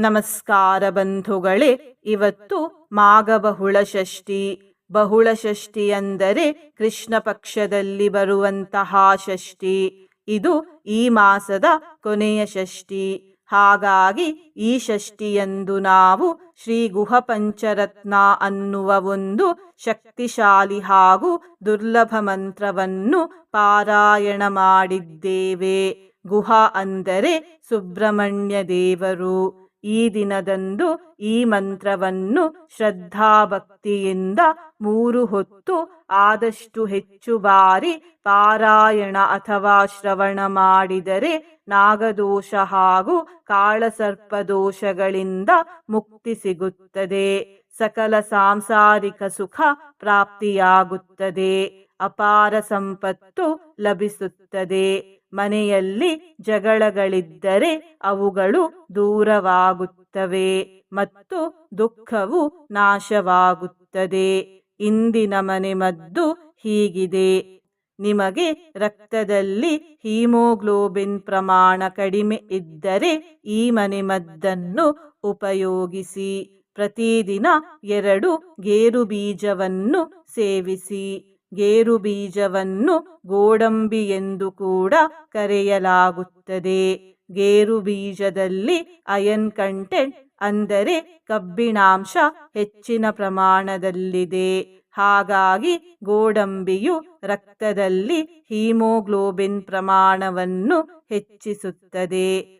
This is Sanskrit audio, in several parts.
ನಮಸ್ಕಾರ ಬಂಧುಗಳೇ, ಇವತ್ತು ಮಾಘಬಹುಳ ಷಷ್ಠಿ ಬಹುಳ ಷಷ್ಠಿ ಅಂದರೆ ಕೃಷ್ಣ ಪಕ್ಷದಲ್ಲಿ ಬರುವಂತಹ ಷಷ್ಠಿ. ಇದು ಈ ಮಾಸದ ಕೊನೆಯ ಷಷ್ಠಿ. ಹಾಗಾಗಿ ಈ ಷಷ್ಠಿಯಂದು ನಾವು ಶ್ರೀ ಗುಹ ಪಂಚರತ್ನ ಅನ್ನುವ ಒಂದು ಶಕ್ತಿಶಾಲಿ ಹಾಗೂ ದುರ್ಲಭ ಮಂತ್ರವನ್ನು ಪಾರಾಯಣ ಮಾಡಿದ್ದೇವೆ. ಗುಹ ಅಂದರೆ ಸುಬ್ರಹ್ಮಣ್ಯ ದೇವರು. ಈ ದಿನದಂದು ಈ ಮಂತ್ರವನ್ನು ಶ್ರದ್ಧಾಭಕ್ತಿಯಿಂದ ಮೂರು ಹೊತ್ತು ಆದಷ್ಟು ಹೆಚ್ಚು ಬಾರಿ ಪಾರಾಯಣ ಅಥವಾ ಶ್ರವಣ ಮಾಡಿದರೆ ನಾಗದೋಷ ಹಾಗೂ ಕಾಳಸರ್ಪ ದೋಷಗಳಿಂದ ಮುಕ್ತಿ ಸಿಗುತ್ತದೆ. ಸಕಲ ಸಾಂಸಾರಿಕ ಸುಖ ಪ್ರಾಪ್ತಿಯಾಗುತ್ತದೆ. ಅಪಾರ ಸಂಪತ್ತು ಲಭಿಸುತ್ತದೆ. ಮನೆಯಲ್ಲಿ ಜಗಳಗಳಿದ್ದರೆ ಅವುಗಳು ದೂರವಾಗುತ್ತವೆ ಮತ್ತು ದುಃಖವು ನಾಶವಾಗುತ್ತದೆ. ಇಂದಿನ ಮನೆ ಮದ್ದು ಹೀಗಿದೆ. ನಿಮಗೆ ರಕ್ತದಲ್ಲಿ ಹೀಮೋಗ್ಲೋಬಿನ್ ಪ್ರಮಾಣ ಕಡಿಮೆ ಇದ್ದರೆ ಈ ಮನೆ ಮದ್ದನ್ನು ಉಪಯೋಗಿಸಿ. ಪ್ರತಿದಿನ ಎರಡು ಗೇರು ಬೀಜವನ್ನು ಸೇವಿಸಿ. ಗೇರು ಬೀಜವನ್ನು ಗೋಡಂಬಿ ಎಂದು ಕೂಡ ಕರೆಯಲಾಗುತ್ತದೆ. ಗೇರು ಬೀಜದಲ್ಲಿ ಅಯನ್ ಕಂಟೆಂಟ್ ಅಂದರೆ ಕಬ್ಬಿಣಾಂಶ ಹೆಚ್ಚಿನ ಪ್ರಮಾಣದಲ್ಲಿದೆ. ಹಾಗಾಗಿ ಗೋಡಂಬಿಯು ರಕ್ತದಲ್ಲಿ ಹೀಮೋಗ್ಲೋಬಿನ್ ಪ್ರಮಾಣವನ್ನು ಹೆಚ್ಚಿಸುತ್ತದೆ.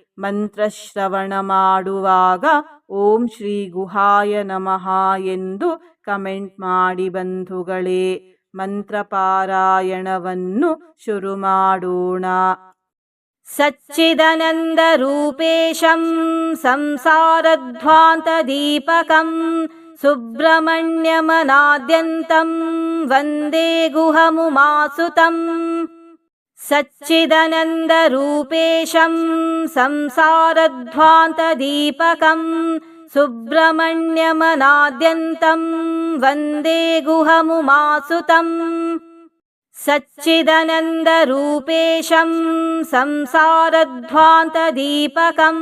ಮಂತ್ರಶ್ರವಣ ಮಾಡುವಾಗ ಓಂ ಶ್ರೀ ಗುಹಾಯ ನಮಃ ಎಂದು ಕಮೆಂಟ್ ಮಾಡಿ ಬಂಧುಗಳೇ ಮಂತ್ರಪಾರಾಯಣವನ್ನು ಶುರು ಮಾಡೋಣ सच्चिदनन्दरूपेशं संसारध्वान्तदीपकं सुब्रह्मण्यमनाद्यन्तं वन्दे गुहमुमासुतम् सच्चिदनन्दरूपेशं संसारध्वान्तदीपकं सुब्रह्मण्यमनाद्यन्तं वन्दे गुहमुमासुतम् सच्चिदनन्दरूपेशं संसारध्वान्तदीपकं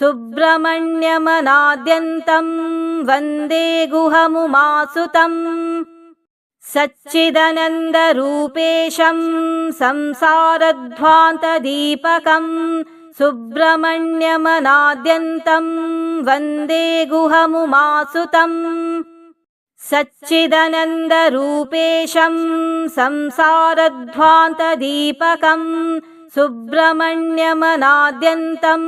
सुब्रह्मण्यमनाद्यन्तं वन्दे गुहमुमासुतम् सच्चिदनन्दरूपेशं संसारध्वान्तदीपकं सुब्रह्मण्यमनाद्यन्तं वन्दे गुहमुमासुतम्। सच्चिदनन्दरूपेशं संसारध्वान्तदीपकं सुब्रह्मण्यमनाद्यन्तं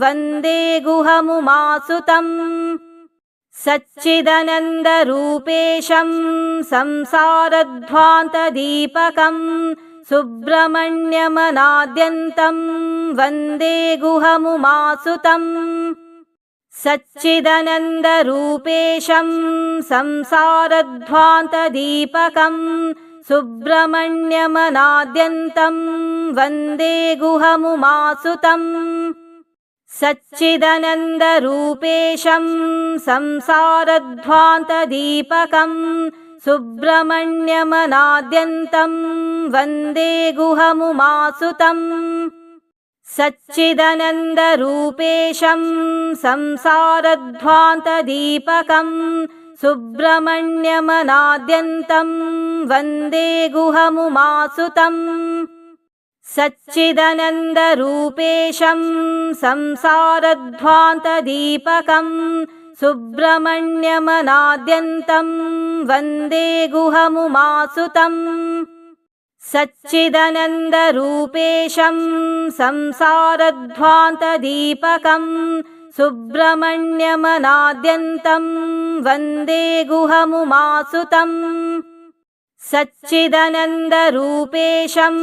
वन्दे गुहमुमासुतम् सच्चिदनन्दरूपेशं संसारध्वान्तदीपकं सुब्रह्मण्यमनाद्यन्तं वन्दे गुहमुमासुतम् सच्चिदनन्दरूपेशं संसारध्वान्तदीपकं सुब्रह्मण्यमनाद्यन्तं वन्दे गुहमुमासुतम् सच्चिदनन्दरूपेशं संसारध्वान्तदीपकं सुब्रह्मण्यमनाद्यन्तं वन्दे गुहमुमासुतम्। सच्चिदनन्दरूपेशं संसारध्वान्तदीपकं सुब्रह्मण्यमनाद्यन्तं वन्दे गुहमुमासुतम् सच्चिदनन्दरूपेशं संसारध्वान्तदीपकं सुब्रह्मण्यमनाद्यन्तं वन्दे गुहमुमासुतम् सच्चिदनन्दरूपेशं संसारध्वान्तदीपकं सुब्रह्मण्यमनाद्यन्तं वन्दे गुहमुमासुतम् सच्चिदनन्दरूपेशं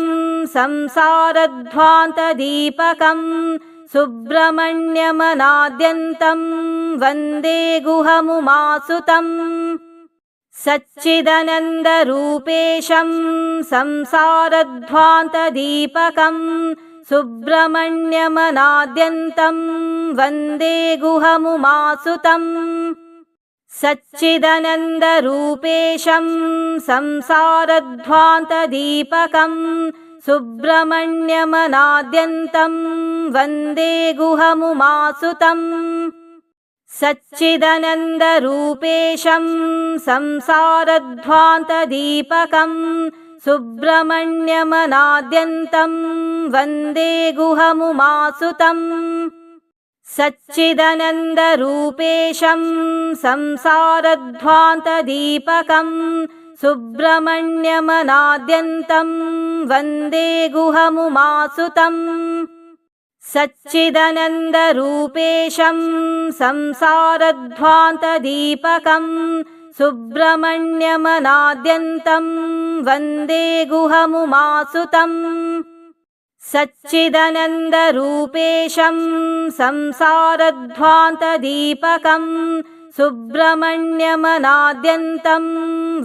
संसारध्वान्तदीपकं सुब्रह्मण्यमनाद्यन्तं वन्दे गुहमुमासुतम्। सच्चिदनन्दरूपेशं संसारध्वान्तदीपकं सुब्रह्मण्यमनाद्यन्तं वन्दे गुहमुमासुतम् सच्चिदनन्दरूपेशं संसारध्वान्तदीपकं सुब्रह्मण्यमनाद्यन्तं वन्दे गुहमुमासुतम् सच्चिदनन्दरूपेशं संसारध्वान्तदीपकं सुब्रह्मण्यमनाद्यन्तं वन्दे गुहमुमासुतम् सच्चिदनन्दरूपेशं संसारध्वान्तदीपकं सुब्रह्मण्यमनाद्यन्तं वन्दे गुहमुमासुतम् सच्चिदनन्दरूपेशं संसारध्वान्तदीपकं सुब्रह्मण्यमनाद्यन्तं वन्दे गुहमुमासुतम् सच्चिदनन्दरूपेशं संसारध्वान्तदीपकं सुब्रह्मण्यमनाद्यन्तं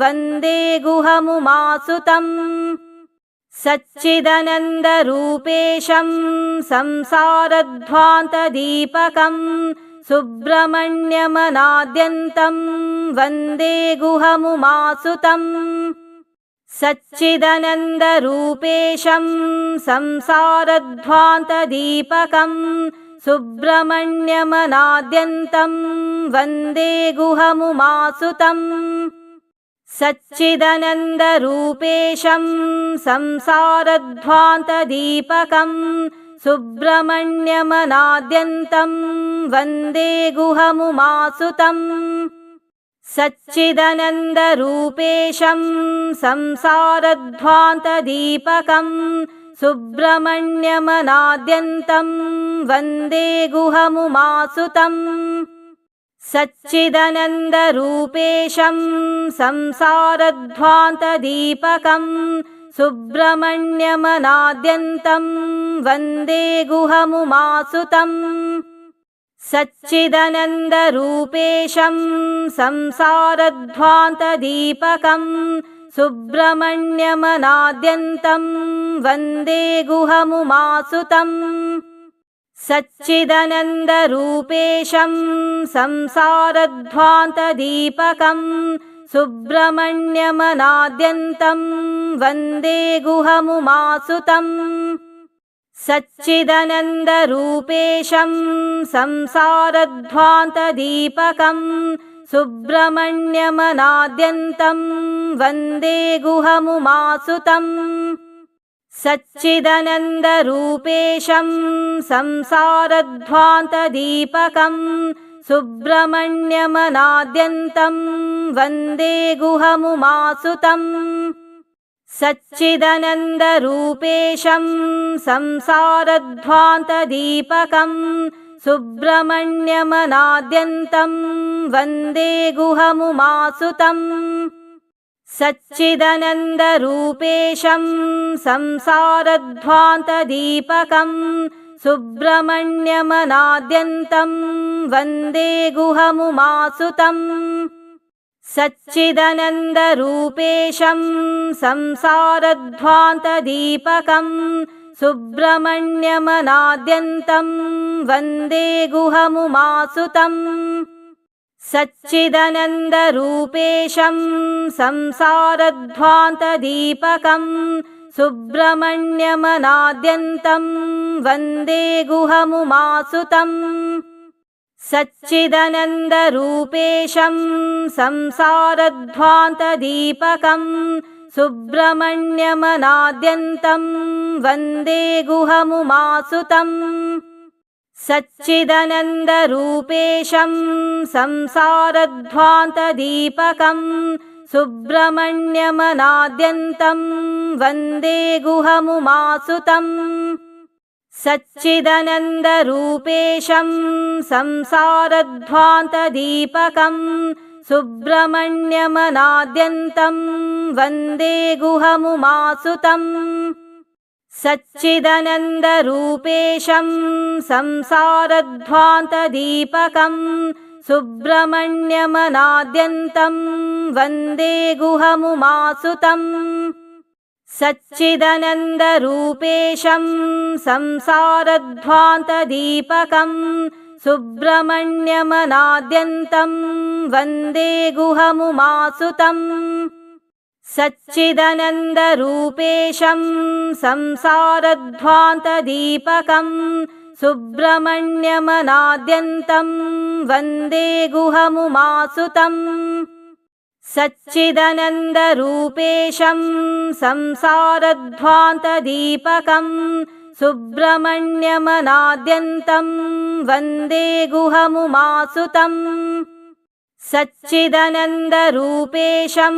वन्दे गुहमुमासुतम् सच्चिदनन्दरूपेशं संसारध्वान्तदीपकं सुब्रह्मण्यमनाद्यन्तं वन्दे गुहमुमासुतम् सच्चिदनन्दरूपेशं संसारध्वान्तदीपकं सुब्रह्मण्यमनाद्यन्तं वन्दे गुहमुमासुतम्। सच्चिदनन्दरूपेशं संसारध्वान्तदीपकं सुब्रह्मण्यमनाद्यन्तं वन्दे गुहमुमासुतम् सच्चिदनन्दरूपेशं संसारध्वान्तदीपकं सुब्रह्मण्यमनाद्यन्तं वन्दे गुहमुमासुतम्। सच्चिदनन्दरूपेशं संसारध्वान्तदीपकं सुब्रह्मण्यमनाद्यन्तं वन्दे गुहमुमासुतम् सच्चिदनन्दरूपेशं संसारध्वान्तदीपकं सुब्रह्मण्यमनाद्यन्तं वन्दे गुहमुमासुतम्। सच्चिदनन्दरूपेशं संसारध्वान्तदीपकं सुब्रह्मण्यमनाद्यन्तं वन्दे गुहमुमासुतम् सच्चिदनन्दरूपेशं संसारध्वान्तदीपकं सुब्रह्मण्यमनाद्यन्तं वन्दे गुहमुमासुतम् सच्चिदनन्दरूपेशं संसारध्वान्तदीपकं सुब्रह्मण्यमनाद्यन्तं वन्दे गुहमुमासुतम् सच्चिदनन्दरूपेशं संसारध्वान्तदीपकं सुब्रह्मण्यमनाद्यन्तं वन्दे गुहमुमासुतम् सच्चिदनन्दरूपेशं संसारध्वान्तदीपकं सुब्रह्मण्यमनाद्यन्तं वन्दे गुहमुमासुतम् सच्चिदनन्दरूपेशं संसारध्वान्तदीपकं सुब्रह्मण्यमनाद्यन्तं वन्दे गुहमुमासुतम् सच्चिदनन्दरूपेशं संसारध्वान्तदीपकं सुब्रह्मण्यमनाद्यन्तं वन्दे गुहमुमासुतम् सच्चिदनन्दरूपेशं संसारध्वान्तदीपकं सुब्रह्मण्यमनाद्यन्तं वन्दे गुहमुमासुतम् सच्चिदनन्दरूपेशं संसारध्वान्तदीपकं सुब्रह्मण्यमनाद्यन्तं वन्दे गुहमुमासुतम् सच्चिदनन्दरूपेशं संसारध्वान्तदीपकं सुब्रह्मण्यमनाद्यन्तं वन्दे गुहमुमासुतम् सच्चिदनन्दरूपेशं संसारध्वान्तदीपकं सुब्रह्मण्यमनाद्यन्तं वन्दे गुहमुमासुतम् सच्चिदनन्दरूपेशं संसारध्वान्तदीपकं सुब्रह्मण्यमनाद्यन्तं वन्दे गुहमुमासुतम् सच्चिदनन्दरूपेशं संसारध्वान्तदीपकं सुब्रह्मण्यमनाद्यन्तं वन्दे गुहमुमासुतम् सच्चिदनन्दरूपेशं संसारध्वान्तदीपकं सुब्रह्मण्यमनाद्यन्तं वन्दे गुहमुमासुतम्। सच्चिदनन्दरूपेशं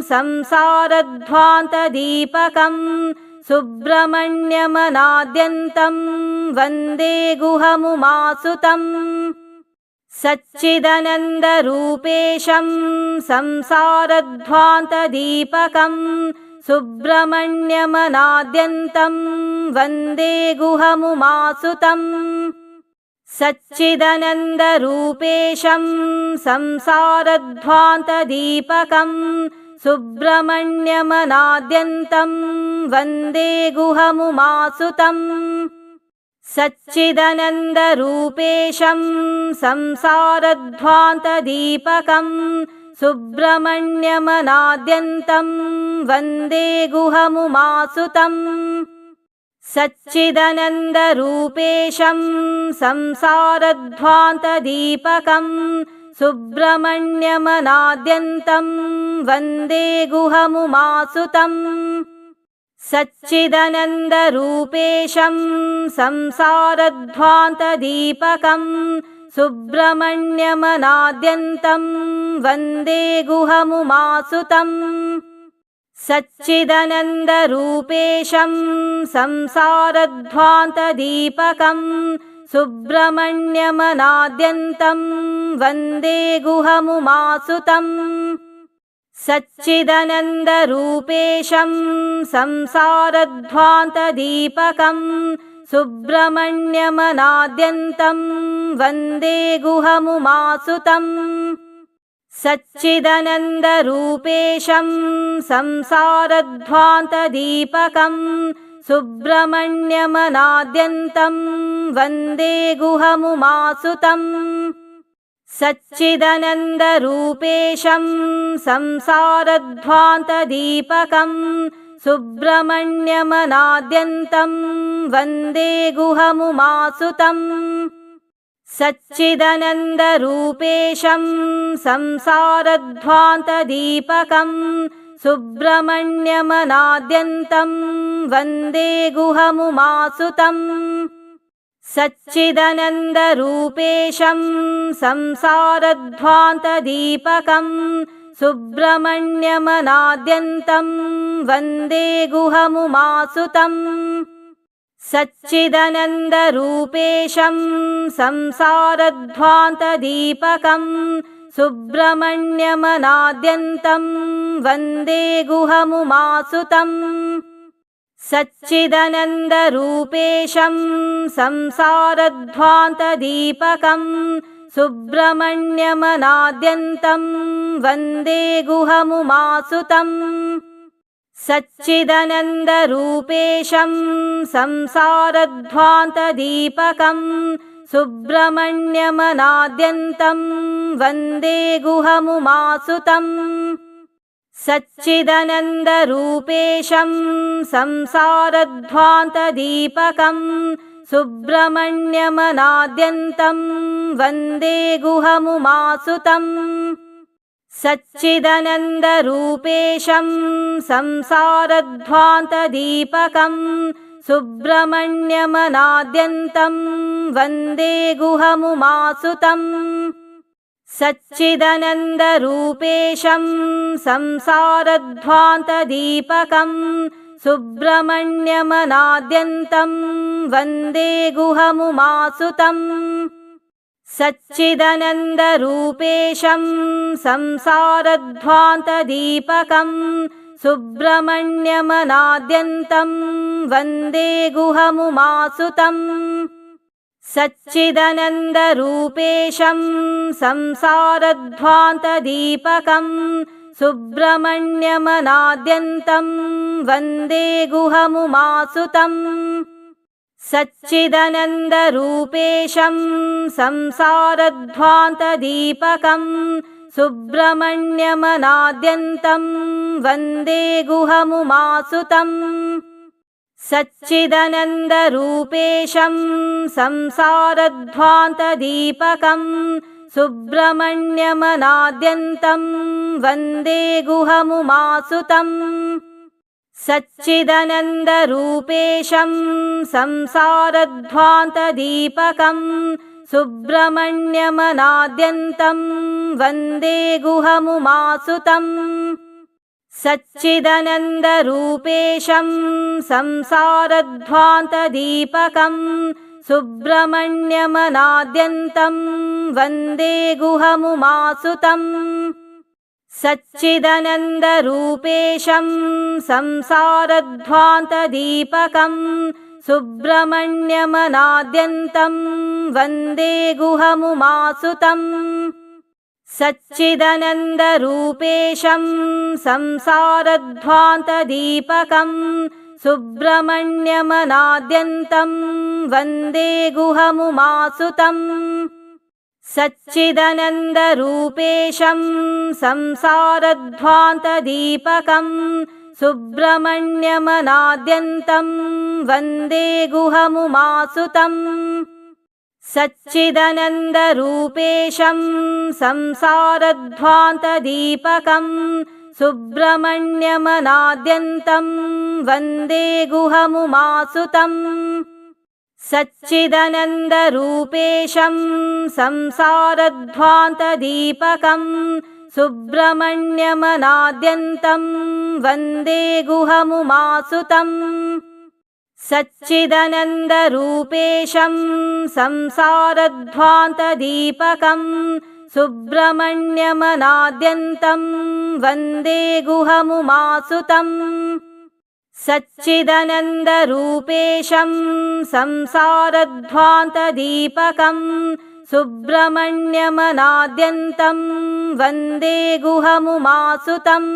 संसारध्वान्तदीपकं सुब्रह्मण्यमनाद्यन्तं वन्दे गुहमुमासुतम् सच्चिदनन्दरूपेशं संसारध्वान्तदीपकं सुब्रह्मण्यमनाद्यन्तं वन्दे गुहमुमासुतम् सच्चिदनन्दरूपेशं संसारध्वान्तदीपकं सुब्रह्मण्यमनाद्यन्तं वन्दे गुहमुमासुतम् सच्चिदनन्दरूपेशं संसारध्वान्तदीपकं सुब्रह्मण्यमनाद्यन्तं वन्दे गुहमुमासुतम्। सच्चिदनन्दरूपेशं संसारध्वान्तदीपकं सुब्रह्मण्यमनाद्यन्तं वन्दे गुहमुमासुतम् सच्चिदनन्दरूपेशं संसारध्वान्तदीपकं सुब्रह्मण्यमनाद्यन्तं वन्दे गुहमुमासुतम् सच्चिदनन्दरूपेशं संसारध्वान्तदीपकं सुब्रह्मण्यमनाद्यन्तं वन्दे गुहमुमासुतम् सच्चिदनन्दरूपेशं संसारध्वान्तदीपकं सुब्रह्मण्यमनाद्यन्तं वन्दे गुहमुमासुतम्। सच्चिदनन्दरूपेशं संसारध्वान्तदीपकं सुब्रह्मण्यमनाद्यन्तं वन्दे गुहमुमासुतम् सच्चिदनन्दरूपेशं संसारध्वान्तदीपकं सुब्रह्मण्यमनाद्यन्तं वन्दे गुहमुमासुतम् सच्चिदनन्दरूपेशं संसारध्वान्तदीपकं सुब्रह्मण्यमनाद्यन्तं वन्दे गुहमुमासुतम् सच्चिदनन्दरूपेशं संसारध्वान्तदीपकं सुब्रह्मण्यमनाद्यन्तं वन्दे गुहमुमासुतम्। सच्चिदनन्दरूपेशं संसारध्वान्तदीपकं सुब्रह्मण्यमनाद्यन्तं वन्दे गुहमुमासुतम् सच्चिदनन्दरूपेशं संसारध्वान्तदीपकं सुब्रह्मण्यमनाद्यन्तं वन्दे गुहमुमासुतम् सच्चिदनन्दरूपेशं संसारध्वान्तदीपकं सुब्रह्मण्यमनाद्यन्तं वन्दे गुहमुमासुतम् सच्चिदनन्दरूपेशं संसारध्वान्तदीपकं सुब्रह्मण्यमनाद्यन्तं वन्दे गुहमुमासुतम् सच्चिदनन्दरूपेशं संसारध्वान्तदीपकं सुब्रह्मण्यमनाद्यन्तं वन्दे गुहमुमासुतम् सच्चिदनन्दरूपेशं संसारध्वान्तदीपकं सुब्रह्मण्यमनाद्यन्तं वन्दे गुहमुमासुतम् सच्चिदनन्दरूपेशं संसारध्वान्तदीपकं सुब्रह्मण्यमनाद्यन्तं वन्दे गुहमुमासुतम् सच्चिदनन्दरूपेशं संसारध्वान्तदीपकं सुब्रह्मण्यमनाद्यन्तं वन्दे गुहमुमासुतम्। सच्चिदनन्दरूपेशं संसारध्वान्तदीपकं सुब्रह्मण्यमनाद्यन्तं वन्दे गुहमुमासुतम् सच्चिदनन्दरूपेशं संसारध्वान्तदीपकं सुब्रह्मण्यमनाद्यन्तं वन्दे गुहमुमासुतम् सच्चिदनन्दरूपेशं संसारध्वान्तदीपकं सुब्रह्मण्यमनाद्यन्तं वन्दे गुहमुमासुतम् सच्चिदनन्दरूपेशं संसारध्वान्तदीपकं सुब्रह्मण्यमनाद्यन्तं वन्दे गुहमुमासुतम्। सच्चिदनन्दरूपेशं संसारध्वान्तदीपकं सुब्रह्मण्यमनाद्यन्तं वन्दे गुहमुमासुतम् सच्चिदनन्दरूपेशं संसारध्वान्तदीपकं सुब्रह्मण्यमनाद्यन्तं वन्दे गुहमुमासुतम् सच्चिदनन्दरूपेशं संसारध्वान्तदीपकं सुब्रह्मण्यमनाद्यन्तं वन्दे गुहमुमासुतम् सच्चिदनन्दरूपेशं संसारध्वान्तदीपकं सुब्रह्मण्यमनाद्यन्तं वन्दे गुहमुमासुतम् सच्चिदनन्दरूपेशं संसारध्वान्तदीपकं सुब्रह्मण्यमनाद्यन्तं वन्दे गुहमुमासुतम् सच्चिदनन्दरूपेशं संसारध्वान्तदीपकं सुब्रह्मण्यमनाद्यन्तं वन्दे गुहमुमासुतम् सच्चिदनन्दरूपेशं संसारध्वान्तदीपकं सुब्रह्मण्यमनाद्यन्तं वन्दे गुहमुमासुतम्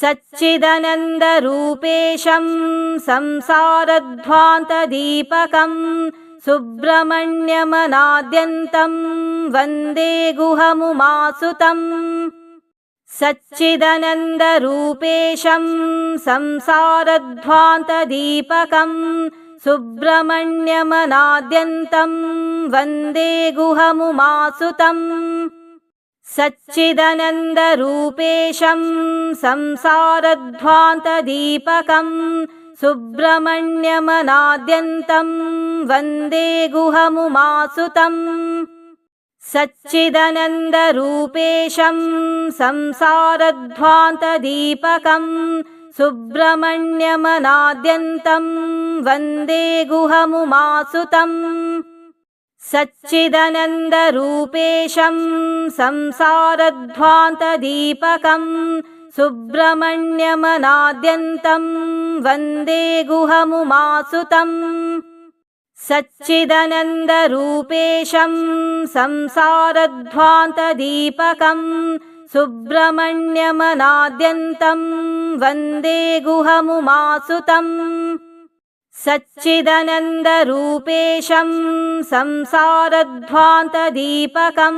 सच्चिदनन्दरूपेशं संसारध्वान्तदीपकं सुब्रह्मण्यमनाद्यन्तं वन्दे गुहमुमासुतम् सच्चिदनन्दरूपेशं संसारध्वान्तदीपकं सुब्रह्मण्यमनाद्यन्तं वन्दे गुहमुमासुतम् सच्चिदनन्दरूपेशं संसारध्वान्तदीपकं सुब्रह्मण्यमनाद्यन्तं वन्दे गुहमुमासुतम् सच्चिदनन्दरूपेशं संसारध्वान्तदीपकं सुब्रह्मण्यमनाद्यन्तं वन्दे गुहमुमासुतम् सच्चिदनन्दरूपेशं संसारध्वान्तदीपकं सुब्रह्मण्यमनाद्यन्तं वन्दे गुहमुमासुतम् सच्चिदनन्दरूपेशं संसारध्वान्तदीपकं सुब्रह्मण्यमनाद्यन्तं वन्दे गुहमुमासुतम् सच्चिदनन्दरूपेशं संसारध्वान्तदीपकं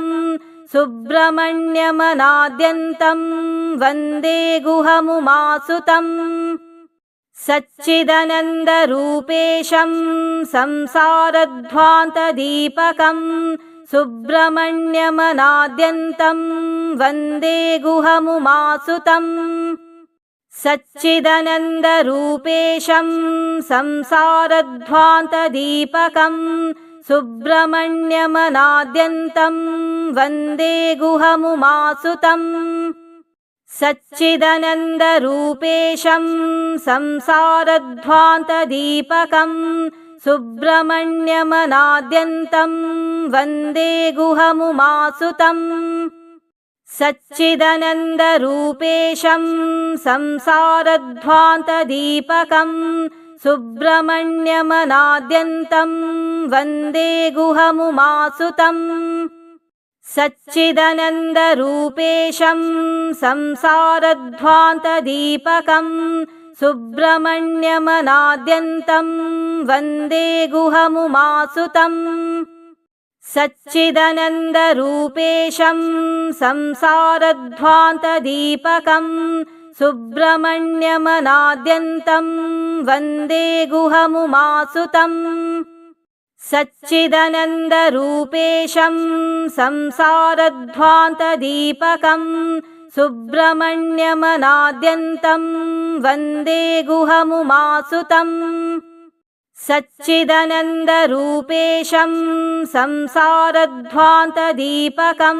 सुब्रह्मण्यमनाद्यन्तं वन्दे गुहमुमासुतम्। सच्चिदनन्दरूपेशं संसारध्वान्तदीपकं सुब्रह्मण्यमनाद्यन्तं वन्दे गुहमुमासुतम् सच्चिदनन्दरूपेशं संसारध्वान्तदीपकं सुब्रह्मण्यमनाद्यन्तं वन्दे गुहमुमासुतम् सच्चिदनन्दरूपेशं संसारध्वान्तदीपकं सुब्रह्मण्यमनाद्यन्तं वन्दे गुहमुमासुतम् सच्चिदनन्दरूपेशं संसारध्वान्तदीपकं सुब्रह्मण्यमनाद्यन्तं वन्दे गुहमुमासुतम्। सच्चिदनन्दरूपेशं संसारध्वान्तदीपकं सुब्रह्मण्यमनाद्यन्तं वन्दे गुहमुमासुतम् सच्चिदनन्दरूपेशं संसारध्वान्तदीपकं सुब्रह्मण्यमनाद्यन्तं वन्दे गुहमुमासुतम् सच्चिदनन्दरूपेशं संसारध्वान्तदीपकं सुब्रह्मण्यमनाद्यन्तं वन्दे गुहमुमासुतम् सच्चिदनन्दरूपेशं संसारध्वान्तदीपकं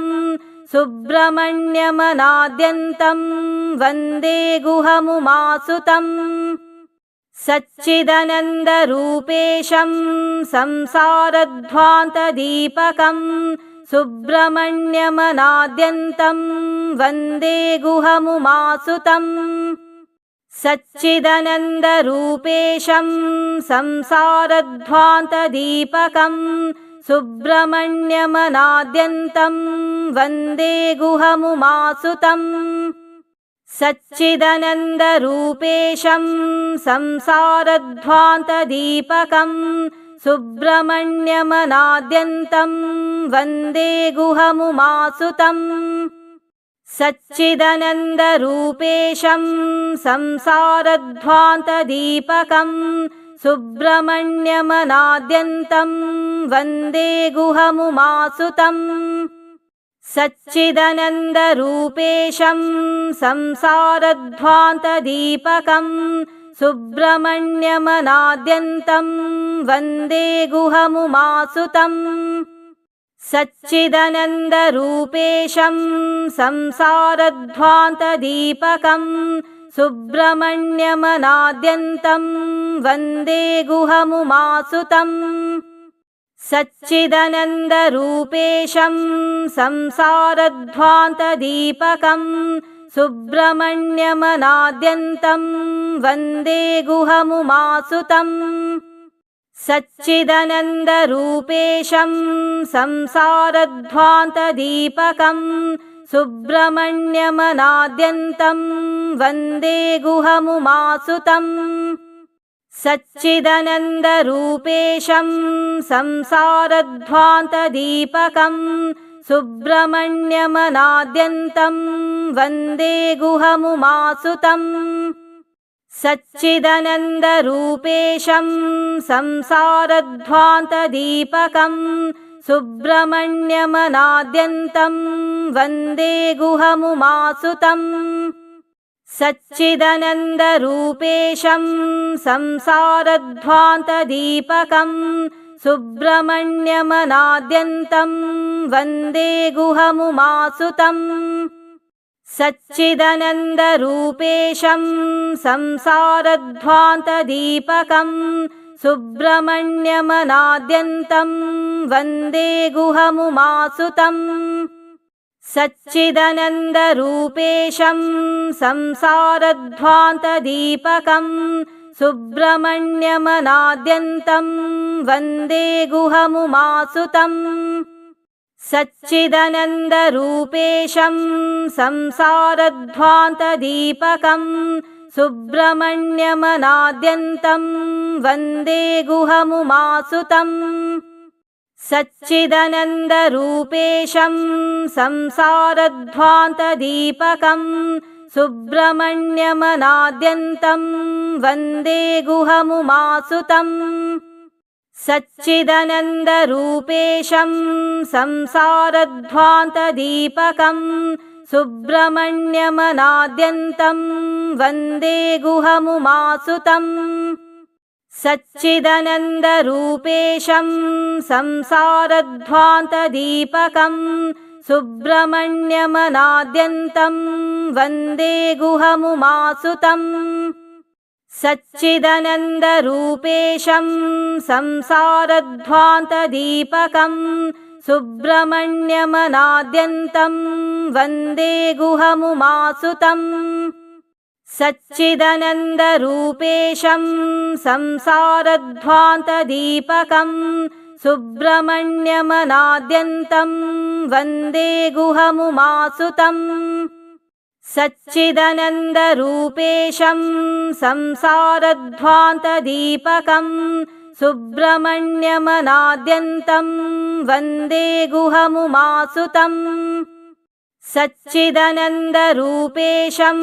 सुब्रह्मण्यमनाद्यन्तं वन्दे गुहमुमासुतम्। सच्चिदनन्दरूपेशं संसारध्वान्तदीपकं सुब्रह्मण्यमनाद्यन्तं वन्दे गुहमुमासुतम् सच्चिदनन्दरूपेशं संसारध्वान्तदीपकं सुब्रह्मण्यमनाद्यन्तं वन्दे गुहमुमासुतम् सच्चिदनन्दरूपेशं संसारध्वान्तदीपकं सुब्रह्मण्यमनाद्यन्तं वन्दे गुहमुमासुतम् सच्चिदनन्दरूपेशं संसारध्वान्तदीपकं सुब्रह्मण्यमनाद्यन्तं वन्दे गुहमुमासुतम् सच्चिदनन्दरूपेशं संसारध्वान्तदीपकं सुब्रह्मण्यमनाद्यन्तं वन्दे गुहमुमासुतम् सच्चिदनन्दरूपेशं संसारध्वान्तदीपकं सुब्रह्मण्यमनाद्यन्तं वन्दे गुहमुमासुतम् सच्चिदनन्दरूपेशं संसारध्वान्तदीपकं सुब्रह्मण्यमनाद्यन्तं वन्दे गुहमुमासुतम् सच्चिदनन्दरूपेशं संसारध्वान्तदीपकं सुब्रह्मण्यमनाद्यन्तं वन्दे गुहमुमासुतम् सच्चिदनन्दरूपेशं संसारध्वान्तदीपकं सुब्रह्मण्यमनाद्यन्तं वन्दे गुहमुमासुतम् सच्चिदनन्दरूपेशं संसारध्वान्तदीपकं सुब्रह्मण्यमनाद्यन्तं वन्दे गुहमुमासुतम्। सच्चिदनन्दरूपेशं संसारध्वान्तदीपकं सुब्रह्मण्यमनाद्यन्तं वन्दे गुहमुमासुतम् सच्चिदनन्दरूपेशं संसारध्वान्तदीपकं सुब्रह्मण्यमनाद्यन्तं वन्दे गुहमुमासुतम् सच्चिदनन्दरूपेशं संसारध्वान्तदीपकं सुब्रह्मण्यमनाद्यन्तं वन्दे गुहमुमासुतम् सच्चिदनन्दरूपेशं संसारध्वान्तदीपकं सुब्रह्मण्यमनाद्यन्तं वन्दे गुहमुमासुतम्। सच्चिदनन्दरूपेशं संसारध्वान्तदीपकं सुब्रह्मण्यमनाद्यन्तं वन्दे गुहमुमासुतम् सच्चिदनन्दरूपेशं संसारध्वान्तदीपकं सुब्रह्मण्यमनाद्यन्तं वन्दे गुहमुमासुतम् सच्चिदनन्दरूपेशं संसारध्वान्तदीपकं सुब्रह्मण्यमनाद्यन्तं वन्दे गुहमुमासुतम् सच्चिदनन्दरूपेशं संसारध्वान्तदीपकं सुब्रह्मण्यमनाद्यन्तं वन्दे गुहमुमासुतम्। सच्चिदनन्दरूपेशं संसारध्वान्तदीपकं सुब्रह्मण्यमनाद्यन्तं वन्दे गुहमुमासुतम् सच्चिदनन्दरूपेशं संसारध्वान्तदीपकं सुब्रह्मण्यमनाद्यन्तं वन्दे गुहमुमासुतम् सच्चिदनन्दरूपेशं संसारध्वान्तदीपकं सुब्रह्मण्यमनाद्यन्तं वन्दे गुहमुमासुतम् सच्चिदनन्दरूपेशं संसारध्वान्तदीपकं सुब्रह्मण्यमनाद्यन्तं वन्दे गुहमुमासुतम्। सच्चिदनन्दरूपेशं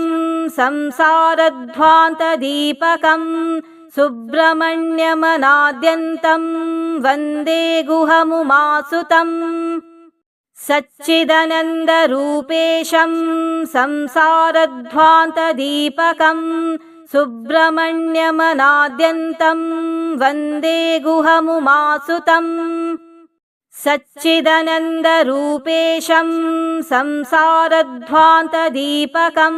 संसारध्वान्तदीपकं सुब्रह्मण्यमनाद्यन्तं वन्दे गुहमुमासुतम् सच्चिदनन्दरूपेशं संसारध्वान्तदीपकं सुब्रह्मण्यमनाद्यन्तं वन्दे गुहमुमासुतम् सच्चिदनन्दरूपेशं संसारध्वान्तदीपकं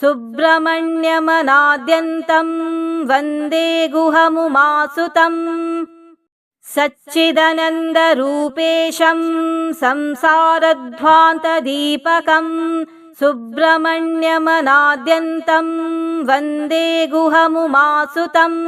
सुब्रह्मण्यमनाद्यन्तं वन्दे गुहमुमासुतम् सच्चिदनन्दरूपेशं संसारध्वान्तदीपकं सुब्रह्मण्यमनाद्यन्तं वन्दे गुहमुमासुतम्